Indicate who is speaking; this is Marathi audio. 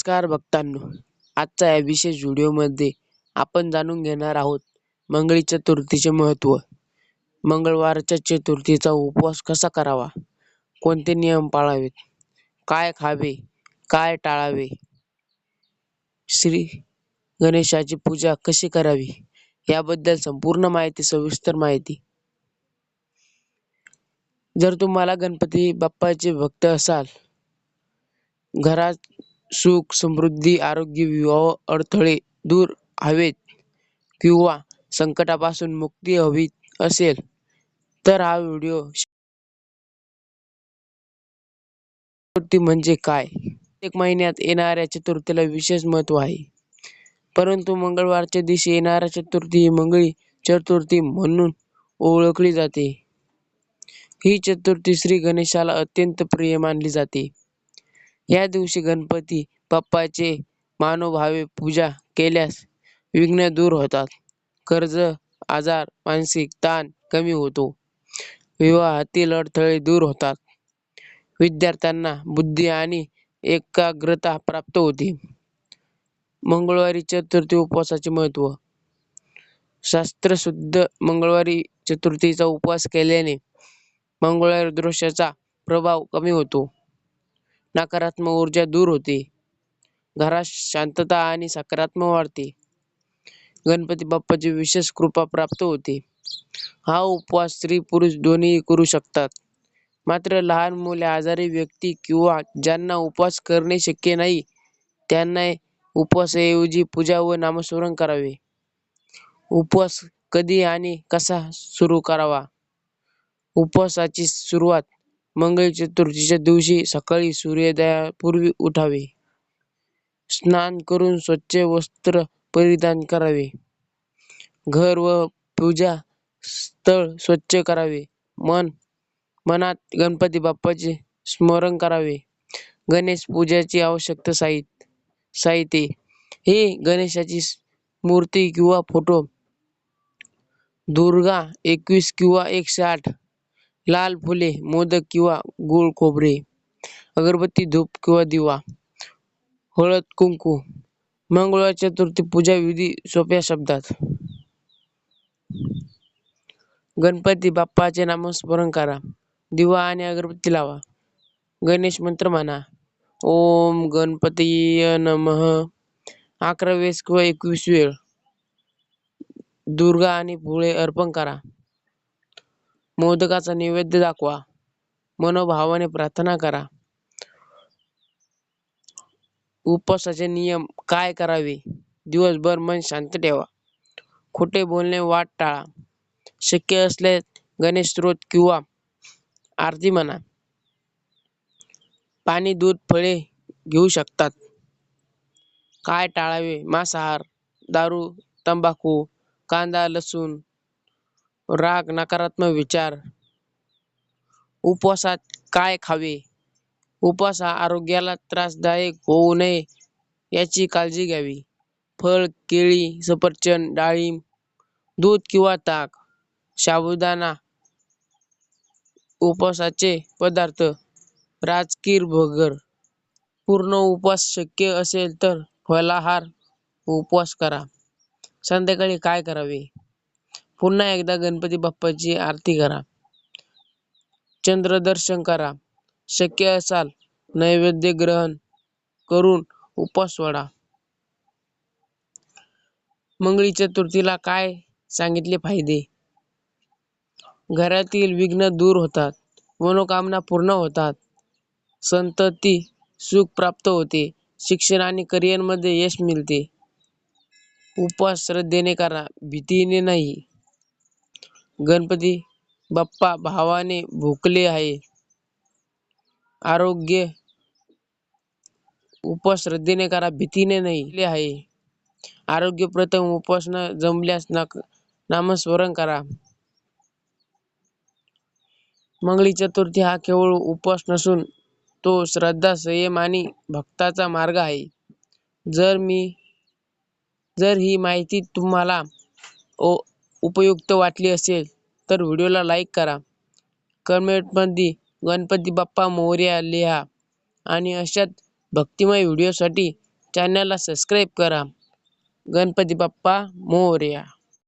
Speaker 1: नमस्कार भक्तांनो. आजच्या या विशेष व्हिडिओमध्ये आपण जाणून घेणार आहोत मंगळी चतुर्थीचे महत्त्व मंगळवारच्या चतुर्थीचा उपवास कसा करावा? कोणते नियम पाळावेत? काय खावे? काय टाळावे? श्री गणेशाची पूजा कशी करावी? याबद्दल संपूर्ण माहिती सविस्तर माहिती. जर तुम्हाला गणपती बाप्पाचे भक्त असाल घरात सुख समृद्धी आरोग्य विवाह अडथळे दूर हवेत किंवा संकटापासून मुक्ती हवी असेल तर हा व्हिडिओ चतुर्थी म्हणजे काय? एक महिन्यात येणाऱ्या चतुर्थीला विशेष महत्त्व आहे. परंतु मंगळवारच्या दिवशी येणाऱ्या चतुर्थी ही मंगळी चतुर्थी म्हणून ओळखली जाते. ही चतुर्थी श्री गणेशाला अत्यंत प्रिय मानली जाते. या दिवशी गणपती बाप्पाचे मानोभावे पूजा केल्यास विघ्न दूर होतात. कर्ज आजार मानसिक ताण कमी होतो. विवाहातील अडथळे दूर होतात. विद्यार्थ्यांना बुद्धी आणि एकाग्रता प्राप्त होते. मंगळवारी चतुर्थी उपवासाचे महत्त्व शास्त्रशुद्ध मंगळवारी चतुर्थीचा उपवास केल्याने मंगळवारी दृश्याचा प्रभाव कमी होतो. नकारात्मक ऊर्जा दूर होते. घरात शांतता आणि सकारात्मक वाढते. गणपती बाप्पाची विशेष कृपा प्राप्त होते. हा उपवास स्त्री पुरुष दोन्ही करू शकतात. मात्र लहान मुले आजारी व्यक्ती किंवा ज्यांना उपवास करणे शक्य नाही त्यांना उपवासाऐवजी पूजा व नामस्मरण करावे. उपवास कधी आणि कसा सुरू करावा? उपवासाची सुरुवात मंगल चतुर्थीच्या दिवशी सकाळी सूर्योदयापूर्वी उठावे. स्नान करून स्वच्छ वस्त्र परिधान करावे. घर व पूजा स्थळ स्वच्छ करावे. मन मनात गणपती बाप्पाचे स्मरण करावे. गणेश पूजेची आवश्यक साहित्य साहित्य. हे गणेशाची मूर्ती किंवा फोटो. दुर्गा एकवीस किंवा एकशे आठ. लाल फुले मोदक किंवा गुळ खोबरे अगरबत्ती धूप किंवा दिवा हळद कुंकू मंगळवार चतुर्थी पूजा विधी सोप्या शब्दात. गणपती बाप्पाचे नामस्मरण करा. दिवा आणि अगरबत्ती लावा. गणेश मंत्र म्हणा. ओम गणपती नमः. अकरा वेळेस किंवा एकवीस वेळ. दुर्गा आणि फुले अर्पण करा. मोदकाचा नैवेद्य दाखवा. मनोभावाने प्रार्थना करा. उपवासाचे नियम काय करावे? दिवसभर मन शांत ठेवा. खोटे बोलणे वाट टाळा. शक्य असले गणेश स्त्रोत किंवा आरती म्हणा. पाणी दूध फळे घेऊ शकतात. काय टाळावे? मांसाहार दारू तंबाखू कांदा लसूण राग नकारात्मक विचार. उपवासात काय खावे? उपवास हा आरोग्याला त्रासदायक होऊ नये याची काळजी घ्यावी. फळ केळी सफरचंद डाळिंब दूध किंवा ताक साबुदाणा उपवासाचे पदार्थ राजकीर भगर. पूर्ण उपवास शक्य असेल तर फलाहार उपवास करा. संध्याकाळी काय करावे? पुन्हा एकदा गणपती बाप्पाची आरती करा. चंद्रदर्शन करा. शक्य असाल नैवेद्य ग्रहण करून उपवास वाढा मंगळी चतुर्थीला काय सांगितले फायदे? घरातील विघ्न दूर होतात. मनोकामना पूर्ण होतात. संतती सुख प्राप्त होते. शिक्षण आणि करिअरमध्ये यश मिळते. उपवास श्रद्धेने करा. भीतीने नाही. गणपती बाप्पा भावाने भुकले आहे. आरोग्य उपवास श्रद्धेने करा भीतीने नाही आहे. आरोग्य प्रथम उपासना जमल्यास नामस्मरण करा. मंगळी चतुर्थी हा केवळ उपवास नसून तो श्रद्धा संयम आणि भक्ताचा मार्ग आहे. जर मी जर ही माहिती तुम्हाला ओ उपयुक्त वाटली असेल तर व्हिडिओला लाईक करा. कमेंटमध्ये गणपती बाप्पा मोर्या लिहा आणि अशाच भक्तिमय व्हिडिओसाठी चॅनलला सबस्क्राईब करा. गणपती बाप्पा मोर्या